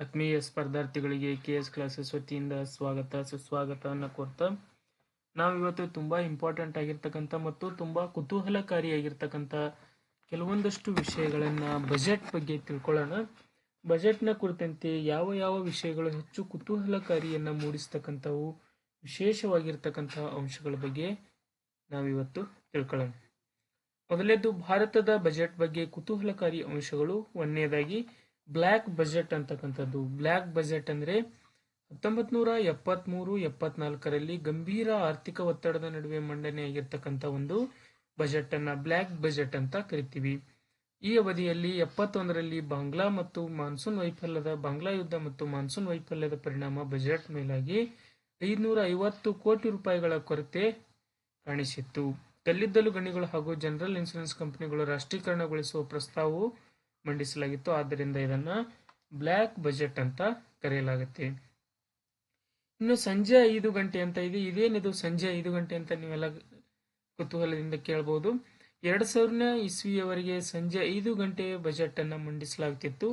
ಆತ್ಮೀಯ ಸ್ಪರ್ಧಾರ್ಥಿಗಳಿಗೆ K S classes ವತಿಯಿಂದ ಸ್ವಾಗತ ಸುಸ್ವಾಗತವನ್ನು ಕೋರ್ತಾ. ನಾವಿವತ್ತು ತುಂಬ ಇಂಪಾರ್ಟೆಂಟ್ ಆಗಿರ್ತಕ್ಕಂಥ ಮತ್ತು ತುಂಬ ಕುತೂಹಲಕಾರಿಯಾಗಿರ್ತಕ್ಕಂಥ ಕೆಲವೊಂದಷ್ಟು ವಿಷಯಗಳನ್ನು ಬಜೆಟ್ ಬಗ್ಗೆ ತಿಳ್ಕೊಳ್ಳೋಣ. ಬಜೆಟ್ನ ಕುರಿತಂತೆ ಯಾವ ಯಾವ ವಿಷಯಗಳು ಹೆಚ್ಚು ಕುತೂಹಲಕಾರಿಯನ್ನು ಮೂಡಿಸ್ತಕ್ಕಂಥವು ವಿಶೇಷವಾಗಿರ್ತಕ್ಕಂಥ ಅಂಶಗಳ ಬಗ್ಗೆ ನಾವಿವತ್ತು ತಿಳ್ಕೊಳ್ಳೋಣ. ಮೊದಲನೇದು ಭಾರತದ ಬಜೆಟ್ ಬಗ್ಗೆ ಕುತೂಹಲಕಾರಿ ಅಂಶಗಳು. ಒಂದನೇದಾಗಿ ಬ್ಲ್ಯಾಕ್ ಬಜೆಟ್ ಅಂತಕ್ಕಂಥದ್ದು. ಬ್ಲ್ಯಾಕ್ ಬಜೆಟ್ ಅಂದ್ರೆ ಹತ್ತೊಂಬತ್ ನೂರ ಎಪ್ಪತ್ತ್ಮೂರು ಎಪ್ಪತ್ನಾಲ್ಕರಲ್ಲಿ ಗಂಭೀರ ಆರ್ಥಿಕ ಒತ್ತಡದ ನಡುವೆ ಮಂಡನೆಯಾಗಿರ್ತಕ್ಕಂಥ ಒಂದು ಬಜೆಟ್ ಅನ್ನ ಬ್ಲ್ಯಾಕ್ ಬಜೆಟ್ ಅಂತ ಕರಿತೀವಿ. ಈ ಅವಧಿಯಲ್ಲಿ ಎಪ್ಪತ್ತೊಂದರಲ್ಲಿ ಬಾಂಗ್ಲಾ ಮತ್ತು ಮಾನ್ಸೂನ್ ವೈಫಲ್ಯದ, ಬಾಂಗ್ಲಾ ಯುದ್ಧ ಮತ್ತು ಮಾನ್ಸೂನ್ ವೈಫಲ್ಯದ ಪರಿಣಾಮ ಬಜೆಟ್ ಮೇಲಾಗಿ ಐದುನೂರ ಐವತ್ತು ಕೋಟಿ ರೂಪಾಯಿಗಳ ಕೊರತೆ ಕಾಣಿಸಿತ್ತು. ಕಲ್ಲಿದ್ದಲು ಗಣಿಗಳು ಹಾಗೂ ಜನರಲ್ ಇನ್ಶೂರೆನ್ಸ್ ಕಂಪನಿಗಳು ರಾಷ್ಟ್ರೀಕರಣಗೊಳಿಸುವ ಪ್ರಸ್ತಾವವು ಮಂಡಿಸಲಾಗಿತ್ತು. ಆದ್ದರಿಂದ ಇದನ್ನ ಬ್ಲ್ಯಾಕ್ ಬಜೆಟ್ ಅಂತ ಕರೆಯಲಾಗುತ್ತೆ. ಇನ್ನು ಸಂಜೆ ಐದು ಗಂಟೆ ಅಂತ ಇದೆ. ಇದೇನಿದು ಸಂಜೆ ಐದು ಗಂಟೆ ಅಂತ ನೀವೆಲ್ಲ ಕುತೂಹಲದಿಂದ ಕೇಳಬಹುದು ಎರಡು ಸಾವಿರನೇ ಇಸ್ವಿಯವರೆಗೆ ಸಂಜೆ ಐದು ಗಂಟೆ ಬಜೆಟ್ ಅನ್ನ ಮಂಡಿಸಲಾಗುತ್ತಿತ್ತು.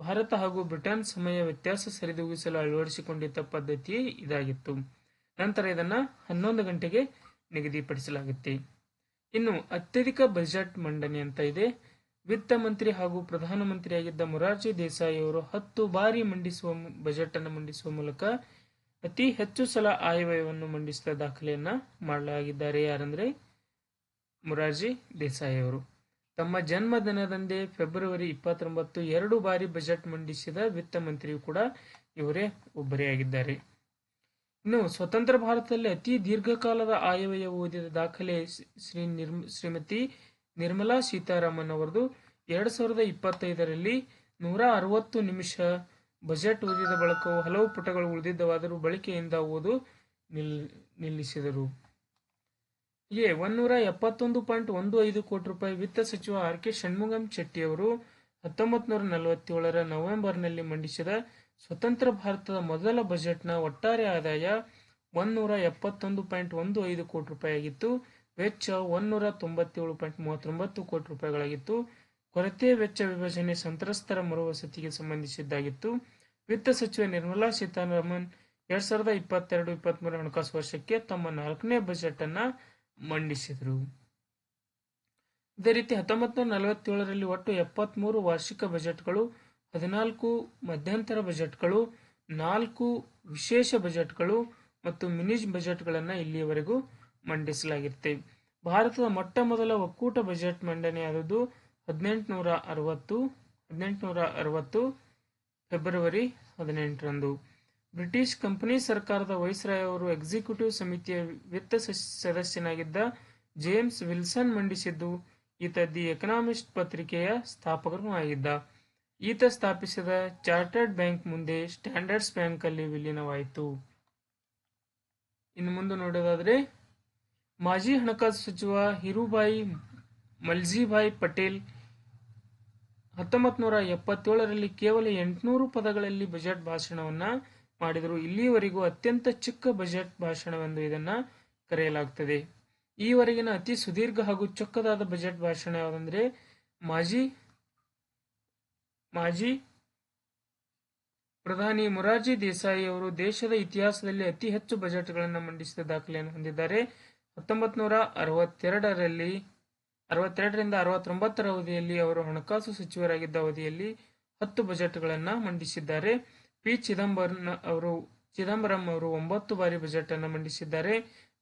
ಭಾರತ ಹಾಗೂ ಬ್ರಿಟನ್ ಸಮಯ ವ್ಯತ್ಯಾಸ ಸರಿದೂಗಿಸಲು ಅಳವಡಿಸಿಕೊಂಡಿದ್ದ ಪದ್ಧತಿ ಇದಾಗಿತ್ತು. ನಂತರ ಇದನ್ನ ಹನ್ನೊಂದು ಗಂಟೆಗೆ ನಿಗದಿಪಡಿಸಲಾಗುತ್ತೆ. ಇನ್ನು ಅತ್ಯಧಿಕ ಬಜೆಟ್ ಮಂಡನೆ ಅಂತ ಇದೆ. ವಿತ್ತ ಮಂತ್ರಿ ಹಾಗೂ ಪ್ರಧಾನಮಂತ್ರಿಯಾಗಿದ್ದ ಮೊರಾರ್ಜಿ ದೇಸಾಯಿ ಅವರು ಹತ್ತು ಬಾರಿ ಮಂಡಿಸುವ ಬಜೆಟ್ ಅನ್ನು ಮಂಡಿಸುವ ಮೂಲಕ ಅತಿ ಹೆಚ್ಚು ಸಲ ಆಯವ್ಯಯವನ್ನು ಮಂಡಿಸಿದ ದಾಖಲೆಯನ್ನ ಮಾಡಲಾಗಿದ್ದಾರೆ. ಯಾರಂದ್ರೆ ಮೊರಾರ್ಜಿ ದೇಸಾಯಿ ಅವರು. ತಮ್ಮ ಜನ್ಮದಿನದಂದೇ ಫೆಬ್ರವರಿ ಇಪ್ಪತ್ತೊಂಬತ್ತು ಎರಡು ಬಾರಿ ಬಜೆಟ್ ಮಂಡಿಸಿದ ವಿತ್ತ ಮಂತ್ರಿಯು ಕೂಡ ಇವರೇ ಒಬ್ಬರೇ ಆಗಿದ್ದಾರೆ. ಇನ್ನು ಸ್ವತಂತ್ರ ಭಾರತದಲ್ಲಿ ಅತಿ ದೀರ್ಘಕಾಲದ ಆಯವ್ಯಯ ಓದಿದ ದಾಖಲೆ ಶ್ರೀ ನಿರ್ಮ, ಶ್ರೀಮತಿ ನಿರ್ಮಲಾ ಸೀತಾರಾಮನ್ ಅವರದು ಎರಡ್ ಸಾವಿರದ ಇಪ್ಪತ್ತೈದರಲ್ಲಿ ನೂರ ಅರವತ್ತು ನಿಮಿಷ ಬಜೆಟ್ ಓದಿದ ಬಳಿಕ ಹಲವು ಪುಟಗಳು ಉಳಿದಿದ್ದವಾದರೂ ಬಳಕೆಯಿಂದ ಓದು ನಿಲ್, ನಿಲ್ಲಿಸಿದರು. ಹೀಗೆ ಒಂದೂರ ಎಪ್ಪತ್ತೊಂದು ಪಾಯಿಂಟ್ ಒಂದು ಐದು ಕೋಟಿ ರೂಪಾಯಿ ವಿತ್ತ ಸಚಿವ ಆರ್ ಕೆ ಷಣ್ಮುಗಂ ಶೆಟ್ಟಿ ಅವರು ಹತ್ತೊಂಬತ್ತು ನೂರ ನಲವತ್ತೇಳರ ನವೆಂಬರ್ನಲ್ಲಿ ಮಂಡಿಸಿದ ಸ್ವತಂತ್ರ ಭಾರತದ ಮೊದಲ ಬಜೆಟ್ನ ಒಟ್ಟಾರೆ ಆದಾಯ ಒಂದೂರ ಎಪ್ಪತ್ತೊಂದು ಪಾಯಿಂಟ್ ಒಂದು ಐದು ಕೋಟಿ ರೂಪಾಯಿ ಆಗಿತ್ತು ವೆಚ್ಚ ಒಂದೂರ ತೊಂಬತ್ತೇಳು ಪಾಯಿಂಟ್ ಮೂವತ್ತೊಂಬತ್ತು ಕೋಟಿ ರೂಪಾಯಿಗಳಾಗಿತ್ತು. ಕೊರತೆ ವೆಚ್ಚ ವಿಭಜನೆ ಸಂತ್ರಸ್ತರ ಮರುವಸತಿಗೆ ಸಂಬಂಧಿಸಿದ್ದಾಗಿತ್ತು. ವಿತ್ತ ಸಚಿವೆ ನಿರ್ಮಲಾ ಸೀತಾರಾಮನ್ ಎರಡ್ ಸಾವಿರದ ಇಪ್ಪತ್ತೆರಡು ಇಪ್ಪತ್ಮೂರು ಹಣಕಾಸು ವರ್ಷಕ್ಕೆ ತಮ್ಮ ನಾಲ್ಕನೇ ಬಜೆಟ್ ಅನ್ನ ಮಂಡಿಸಿದರು. ಇದೇ ರೀತಿ ಹತ್ತೊಂಬತ್ತು ನೂರ ನಲವತ್ತೇಳರಲ್ಲಿ ಒಟ್ಟು ಎಪ್ಪತ್ಮೂರು ವಾರ್ಷಿಕ ಬಜೆಟ್ಗಳು ಹದಿನಾಲ್ಕು ಮಧ್ಯಂತರ ಬಜೆಟ್ಗಳು ನಾಲ್ಕು ವಿಶೇಷ ಬಜೆಟ್ಗಳು ಮತ್ತು ಮಿನಿ ಬಜೆಟ್ಗಳನ್ನು ಇಲ್ಲಿಯವರೆಗೂ ಮಂಡಿಸಲಾಗಿರುತ್ತೆ. ಭಾರತದ ಮೊಟ್ಟ ಮೊದಲ ಒಕ್ಕೂಟ ಬಜೆಟ್ ಮಂಡನೆಯಾದದ್ದು ಹದಿನೆಂಟುನೂರ ಅರವತ್ತು ಹದಿನೆಂಟುನೂರ ಅರವತ್ತು ಫೆಬ್ರವರಿ ಹದಿನೆಂಟರಂದು. ಬ್ರಿಟಿಷ್ ಕಂಪನಿ ಸರ್ಕಾರದ ವೈಸ್ರಾಯ್ ಅವರು ಎಕ್ಸಿಕ್ಯೂಟಿವ್ ಸಮಿತಿಯ ವಿತ್ತ ಸದಸ್ಯನಾಗಿದ್ದ ಜೇಮ್ಸ್ ವಿಲ್ಸನ್ ಮಂಡಿಸಿದ್ದು, ಈತ ದಿ ಎಕನಾಮಿಸ್ಟ್ ಪತ್ರಿಕೆಯ ಸ್ಥಾಪಕರು ಆಗಿದ್ದ ಈತ ಸ್ಥಾಪಿಸಿದ ಚಾರ್ಟರ್ಡ್ ಬ್ಯಾಂಕ್ ಮುಂದೆ ಸ್ಟ್ಯಾಂಡರ್ಡ್ಸ್ ಬ್ಯಾಂಕ್ ಅಲ್ಲಿ ವಿಲೀನವಾಯಿತು. ಇನ್ನು ಮುಂದೆ ನೋಡೋದಾದ್ರೆ ಮಾಜಿ ಹಣಕಾಸು ಸಚಿವ ಹಿರುಬಾಯಿ ಮಲ್ಜಿಭಾಯಿ ಪಟೇಲ್ ಹತ್ತೊಂಬತ್ತು ನೂರ ಎಪ್ಪತ್ತೇಳರಲ್ಲಿ ಕೇವಲ ಎಂಟುನೂರು ಪದಗಳಲ್ಲಿ ಬಜೆಟ್ ಭಾಷಣವನ್ನ ಮಾಡಿದರು. ಇಲ್ಲಿಯವರೆಗೂ ಅತ್ಯಂತ ಚಿಕ್ಕ ಬಜೆಟ್ ಭಾಷಣವೆಂದು ಇದನ್ನ ಕರೆಯಲಾಗುತ್ತದೆ ಈವರೆಗಿನ ಅತಿ ಸುದೀರ್ಘ ಹಾಗೂ ಚೊಕ್ಕದಾದ ಬಜೆಟ್ ಭಾಷಣ ಯಾವುದಂದರೆ ಮಾಜಿ ಮಾಜಿ ಪ್ರಧಾನಿ ಮೊರಾರ್ಜಿ ದೇಸಾಯಿ ಅವರು ದೇಶದ ಇತಿಹಾಸದಲ್ಲಿ ಅತಿ ಹೆಚ್ಚು ಬಜೆಟ್ಗಳನ್ನು ಮಂಡಿಸಿದ ದಾಖಲೆಯನ್ನು ಹೊಂದಿದ್ದಾರೆ. ಹತ್ತೊಂಬತ್ ನೂರ ಅರವತ್ತೆರಡರಲ್ಲಿ ಅರವತ್ತೆರಡರಿಂದ ಅರವತ್ತೊಂಬತ್ತರ ಅವಧಿಯಲ್ಲಿ ಅವರು ಹಣಕಾಸು ಸಚಿವರಾಗಿದ್ದ ಅವಧಿಯಲ್ಲಿ ಹತ್ತು ಬಜೆಟ್ಗಳನ್ನು ಮಂಡಿಸಿದ್ದಾರೆ. ಪಿ. ಚಿದಂಬರಂ ಅವರು ಚಿದಂಬರಂ ಅವರು ಒಂಬತ್ತು ಬಾರಿ ಬಜೆಟ್ ಅನ್ನು ಮಂಡಿಸಿದ್ದಾರೆ.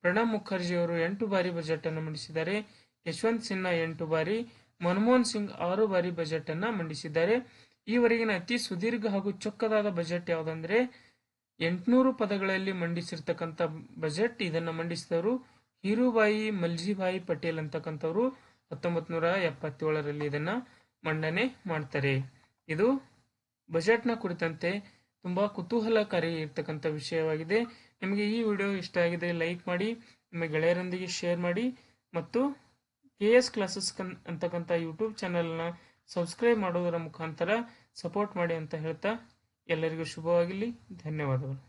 ಪ್ರಣಬ್ ಮುಖರ್ಜಿ ಅವರು ಎಂಟು ಬಾರಿ ಬಜೆಟ್ ಅನ್ನು ಮಂಡಿಸಿದ್ದಾರೆ. ಯಶವಂತ್ ಸಿನ್ಹಾ ಎಂಟು ಬಾರಿ, ಮನಮೋಹನ್ ಸಿಂಗ್ ಆರು ಬಾರಿ ಬಜೆಟ್ ಅನ್ನು ಮಂಡಿಸಿದ್ದಾರೆ. ಈವರೆಗಿನ ಅತಿ ಸುದೀರ್ಘ ಹಾಗೂ ಚೊಕ್ಕದಾದ ಬಜೆಟ್ ಯಾವುದಂದ್ರೆ, ಎಂಟುನೂರು ಪದಗಳಲ್ಲಿ ಮಂಡಿಸಿರ್ತಕ್ಕಂಥ ಬಜೆಟ್ ಇದನ್ನ ಮಂಡಿಸಿದವರು ಹೀರುಬಾಯಿ ಮಲ್ಜಿಬಾಯಿ ಪಟೇಲ್ ಅಂತಕ್ಕಂಥವ್ರು ಹತ್ತೊಂಬತ್ತು ನೂರ ಎಪ್ಪತ್ತೇಳರಲ್ಲಿ ಇದನ್ನ ಮಂಡನೆ ಮಾಡ್ತಾರೆ. ಇದು ಬಜೆಟ್ನ ಕುರಿತಂತೆ ತುಂಬಾ ಕುತೂಹಲಕಾರಿ ಇರ್ತಕ್ಕಂಥ ವಿಷಯವಾಗಿದೆ. ನಿಮಗೆ ಈ ವಿಡಿಯೋ ಇಷ್ಟ ಆಗಿದೆ ಲೈಕ್ ಮಾಡಿ, ನಿಮ್ಮ ಗೆಳೆಯರೊಂದಿಗೆ ಶೇರ್ ಮಾಡಿ ಮತ್ತು ಕೆ ಎಸ್ ಕ್ಲಾಸಸ್ ಕನ್ ಅಂತಕ್ಕಂಥ ಯೂಟ್ಯೂಬ್ ಚಾನಲ್ನ ಸಬ್ಸ್ಕ್ರೈಬ್ ಮಾಡೋದರ ಮುಖಾಂತರ ಸಪೋರ್ಟ್ ಮಾಡಿ ಅಂತ ಹೇಳ್ತಾ ಎಲ್ಲರಿಗೂ ಶುಭವಾಗಿರಲಿ ಧನ್ಯವಾದಗಳು.